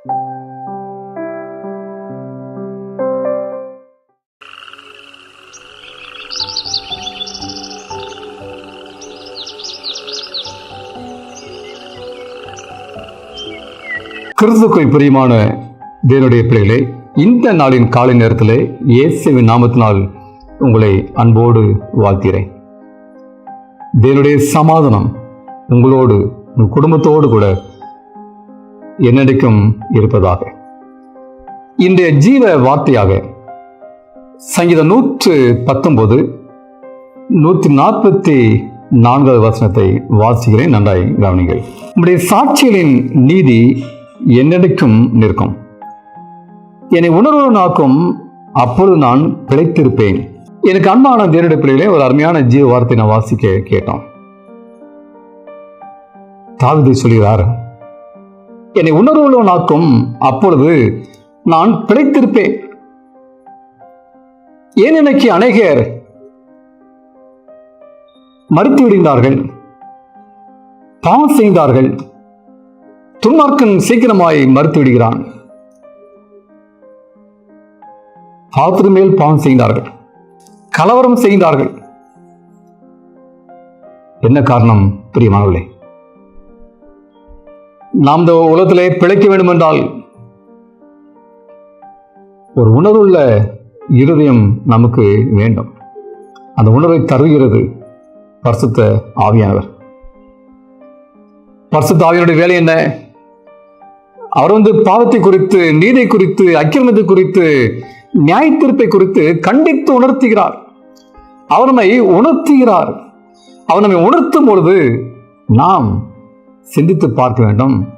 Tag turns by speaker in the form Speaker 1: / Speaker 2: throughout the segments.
Speaker 1: கிறிஸ்துக்குள் பிரியமான தேவனுடைய பிள்ளைகளே இந்த நாளின் காலை நேரத்தில் இயேசுவின் நாமத்தினால் உங்களை அன்போடு வாழ்த்திறேன் தேவனுடைய சமாதானம் உங்களோடு உங்கள் குடும்பத்தோடு கூட என்னடைக்கும் இருப்பதாக. இன்றைய ஜீவ வார்த்தையாக சங்கீதம் நூற்று பத்தொன்பது நூற்றி நாற்பத்தி நான்காவது வசனத்தை வாசிக்கிறேன். நன்றாய் கவனிங்கள். உங்களுடைய சாட்சிகளின் நீதி என்னடைக்கும் நிற்கும். என்னை உணர்வுனாக்கும் அப்பொழுது நான் பிழைத்திருப்பேன். எனக்கு அன்பான தேவனுடைய பிள்ளைகளே ஒரு அருமையான ஜீவ வார்த்தை நான் வாசிக்க கேட்டோம். தாவிதை சொல்கிறார் என்னை உணர்வுள்ளவனாக்கும் அப்பொழுது நான் பிழைத்திருப்பேன். ஏன் எனக்கு அநேகர் மறுத்து விடுகிறார்கள் பாவம் செய்தார்கள். துன்மார்க்கன் சீக்கிரமாய் மறுத்து விடுகிறான். பாவத்திற்கு மேல் பாவம் செய்தார்கள். கலவரம் செய்தார்கள். என்ன காரணம் பிரியமானவில்லை நாம் இந்த உலகத்திலே பிழைக்க வேண்டும் என்றால் ஒரு உணர்வுள்ள இருதயம் நமக்கு வேண்டும். அந்த உணர்வை தருகிறது பரிசுத்த ஆவியானவர். பரிசுத்த ஆவியனுடைய வேலை என்ன? அவர் வந்து பாவத்தை குறித்து நீதை குறித்து அக்கிரமத்தை குறித்து நியாயத்தீர்ப்பை குறித்து கண்டித்து உணர்த்துகிறார். அவர் நம்மை உணர்த்துகிறார். அவர் நம்மை உணர்த்தும் பொழுது நாம் சிந்தித்து பார்க்க வேண்டும்.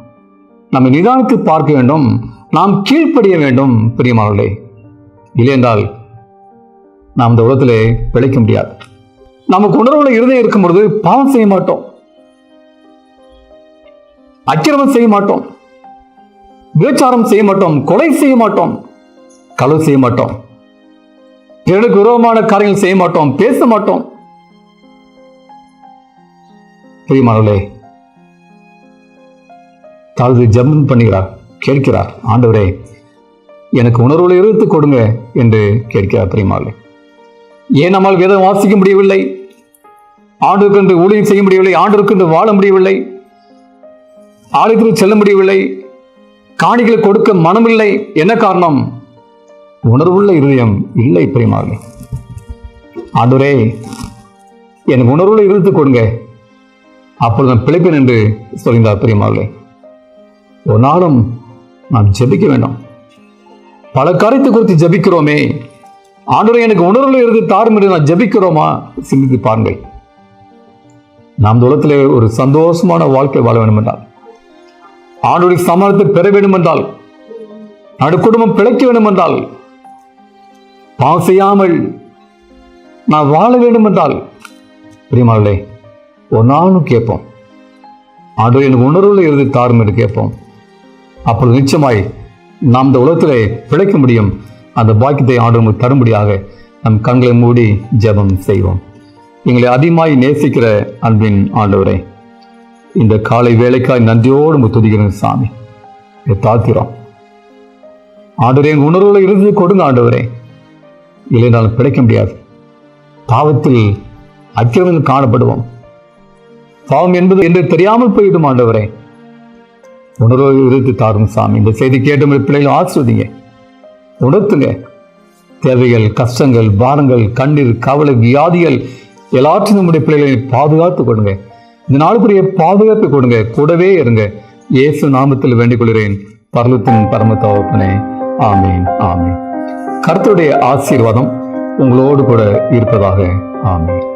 Speaker 1: நம்மை நிதானித்து பார்க்க வேண்டும். நாம் கீழ்ப்படிய வேண்டும் பிரியமானவர்களே. இல்லையென்றால் நாம் இந்த உலகத்திலே பிழைக்க முடியாது. நமக்கு உணர்வுள்ள இருதயம் இருக்கும் பொழுது பாவம் செய்ய மாட்டோம். அக்கிரமம் செய்ய மாட்டோம். விபச்சாரம் செய்ய மாட்டோம். கொலை செய்ய மாட்டோம். களவு செய்ய மாட்டோம். பிறருக்கு விரோதமான காரியங்கள் செய்ய மாட்டோம். பேச மாட்டோம். பிரியமானவர்களே தாழ்வு ஜம்பன் பண்ணுகிறார் கேட்கிறார் ஆண்டவரே எனக்கு உணர்வுகளை இழுத்து கொடுங்க என்று கேட்கிறார் பிரியமானவர்களே ஏன் நம்மால் வேதம் வாசிக்க முடியவில்லை? ஆண்டுக்கு என்று ஊழியம் செய்ய முடியவில்லை ஆண்டுக்கு என்று வாழ முடியவில்லை. ஆலயத்திற்கு செல்ல முடியவில்லை. காணிகளை கொடுக்க மனமில்லை. என்ன காரணம்? உணர்வுள்ள இருதயம் இல்லை பிரியமாவே ஆண்டுரே எனக்கு உணர்வுள்ள இருதயத்தை கொடுங்க. அப்பொழுது நான் பிழைப்பேன் என்று சொல்கிறார் பிரியமாவே ஒரு நாளும் நாம் ஜெபிக்க வேண்டாம். பல காரியத்தை குறித்து ஜெபிக்கிறோமே. ஆண்டவரே எனக்கு உணர்வில் இருந்து தாரும் என்று நான் ஜெபிக்கிறோமா? சிந்தித்து பாருங்கள். நாம் உலகத்தில் ஒரு சந்தோஷமான வாழ்க்கை வாழ வேண்டும் என்றால் ஆண்டுடைய சமாளத்தை பெற வேண்டும் என்றால் நடு குடும்பம் பிழைக்க வேண்டும் என்றால் பாவம் செய்யாமல் நான் வாழ வேண்டும் என்றால் பிரியமாவில்லை ஒரு நாளும் கேட்போம். ஆண்டு எனக்கு உணர்வுல இருந்து தாரும் என்று கேட்போம். அப்பொழுது நிச்சயமாய் நாம் இந்த உலகத்திலே பிழைக்க முடியும். அந்த பாக்கியத்தை ஆண்டு தரும்படியாக நம் கண்களை மூடி ஜெபம் செய்வோம். எங்களை அதிகமாய் நேசிக்கிற அன்பின் ஆண்டவரே இந்த காலை வேலைக்காய் நன்றியோடு நம்ம துதிக்கிறேன் சாமி. தாத்திரம் ஆண்டவரே எங்கள் உணர்வுல இருந்து கொடுங்க ஆண்டவரே. இல்லைனாலும் பிழைக்க முடியாது. பாவத்தில் அக்கிரமில் காணப்படுவோம். பாவம் என்பது என்று தெரியாமல் போயிடும் ஆண்டவரே. உணர்வு இருந்து தாரும் சாமி. இந்த செய்தி கேட்டு உங்கள் பிள்ளைகள் ஆசிர்வதிங்க உணர்த்துங்க. தேவைகள் கஷ்டங்கள் பாரங்கள் கண்ணீர் கவலை வியாதிகள் எல்லாற்றையும் நம்முடைய பிள்ளைகளை பாதுகாத்து கொடுங்க. இந்த நாளுக்குரிய பாதுகாப்பு கொடுங்க. கூடவே இருங்க. இயேசு நாமத்தில் வேண்டிக் கொள்கிறேன் பரலத்தின் பரம தகப்பனே. ஆமீன் ஆமீன். கருத்துடைய ஆசீர்வாதம் உங்களோடு கூட இருப்பதாக. ஆமீன்.